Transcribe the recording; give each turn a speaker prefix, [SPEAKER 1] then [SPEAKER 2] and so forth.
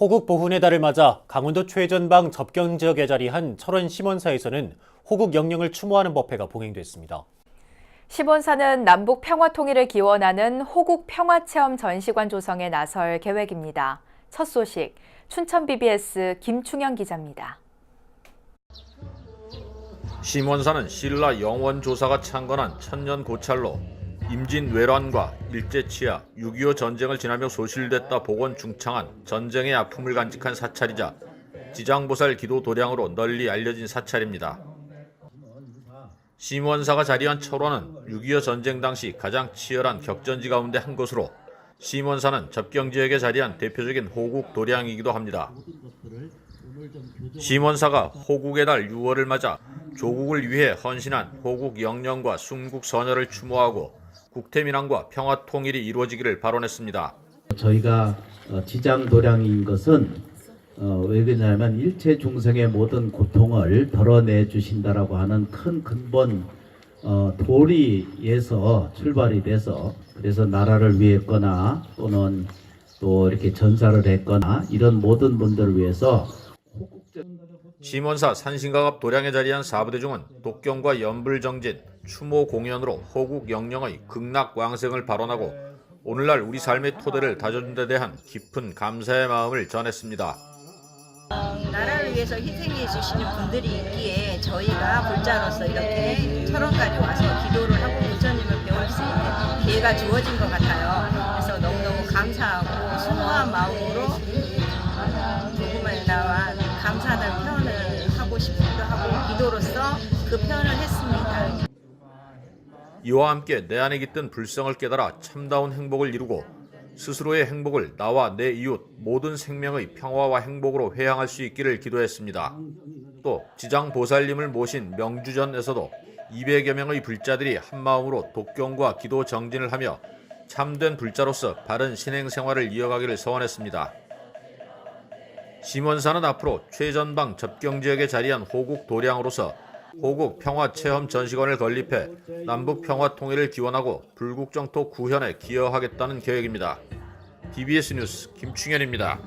[SPEAKER 1] 호국 보훈의 달을 맞아 강원도 최전방 접경 지역에 자리한 철원 심원사에서는 호국 영령을 추모하는 법회가 봉행됐습니다.
[SPEAKER 2] 시본사는 남북 평화 통일을 기원하는 호국 평화 체험 전시관 조성에 나설 계획입니다. 첫 소식 춘천 BBS 김충현 기자입니다.
[SPEAKER 3] 심원사는 신라 영원 조사가 창건한 천년 고찰로 임진 외란과 일제 치하 6.25 전쟁을 지나며 소실됐다 복원 중창한 전쟁의 아픔을 간직한 사찰이자 지장보살 기도 도량으로 널리 알려진 사찰입니다. 심원사가 자리한 철원은 6.25 전쟁 당시 가장 치열한 격전지 가운데 한 곳으로 심원사는 접경 지역에 자리한 대표적인 호국 도량이기도 합니다. 심원사가 호국의 달 6월을 맞아 조국을 위해 헌신한 호국 영령과 순국 선열을 추모하고 국태민안과 평화 통일이 이루어지기를 발언했습니다.
[SPEAKER 4] 저희가 어, 지장 도량인 것은 어, 왜 그러냐면 일체 중생의 모든 고통을 덜어내 주신다라고 하는 큰 근본 어, 도리에서 출발이 돼서 그래서 나라를 위했거나 또는 또 이렇게 전사를 했거나 이런 모든 분들을 위해서
[SPEAKER 3] 심원사 산신가갑 도량에 자리한 사부대중은 독경과 연불정진, 추모 공연으로 호국 영령의 극락 왕생을 발언하고 오늘날 우리 삶의 토대를 다져준 데 대한 깊은 감사의 마음을 전했습니다.
[SPEAKER 5] 나라를 위해서 희생해 주시는 분들이 있기에 저희가 불자로서 이렇게 철원까지 와서 기도를 하고 부처님을 배울 수 있는 기회가 주어진 것 같아요. 그래서 너무너무 감사하고 순수한 마음으로
[SPEAKER 3] 이와 함께 내 안에 깃든 불성을 깨달아 참다운 행복을 이루고 스스로의 행복을 나와 내 이웃 모든 생명의 평화와 행복으로 회향할 수 있기를 기도했습니다. 또 지장 보살님을 모신 명주전에서도 200여 명의 불자들이 한 마음으로 독경과 기도 정진을 하며 참된 불자로서 바른 신행 생활을 이어가기를 소원했습니다. 심원사는 앞으로 최전방 접경 지역에 자리한 호국 도량으로서 호국 평화 체험 전시관을 건립해 남북 평화 통일을 기원하고 불국정토 구현에 기여하겠다는 계획입니다. TBS 뉴스 김충현입니다.